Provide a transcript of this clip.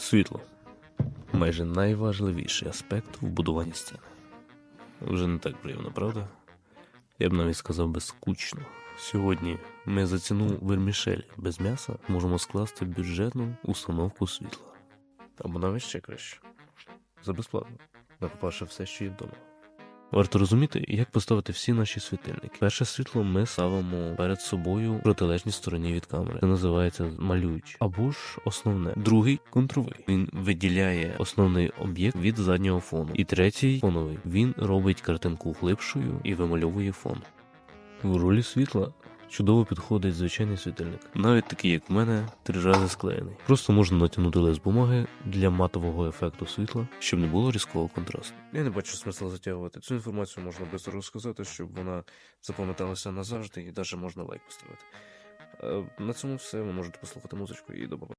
Світло. Майже найважливіший аспект в будуванні стіни. Вже не так приємно, правда? Я б навіть сказав би скучно. Сьогодні ми за ціну вермішелі без м'яса можемо скласти бюджетну установку світла. Або навіть ще краще. За безплатно. Накопавши все, що є вдома. Варто розуміти, як поставити всі наші світильники. Перше світло ми ставимо перед собою протилежній стороні від камери. Це називається малюючий. Або ж основне. Другий контровий. Він виділяє основний об'єкт від заднього фону. І третій фоновий. Він робить картинку глибшою і вимальовує фон. В ролі світла чудово підходить звичайний світильник, навіть такий, як в мене, три рази склеєний. Просто можна натягнути лист бумаги для матового ефекту світла, щоб не було різкого контрасту. Я не бачу смисла затягувати. Цю інформацію можна швидко розказати, щоб вона запам'яталася назавжди, і навіть можна лайк поставити. Е, На цьому все. Ви можете послухати музичку і до побачення.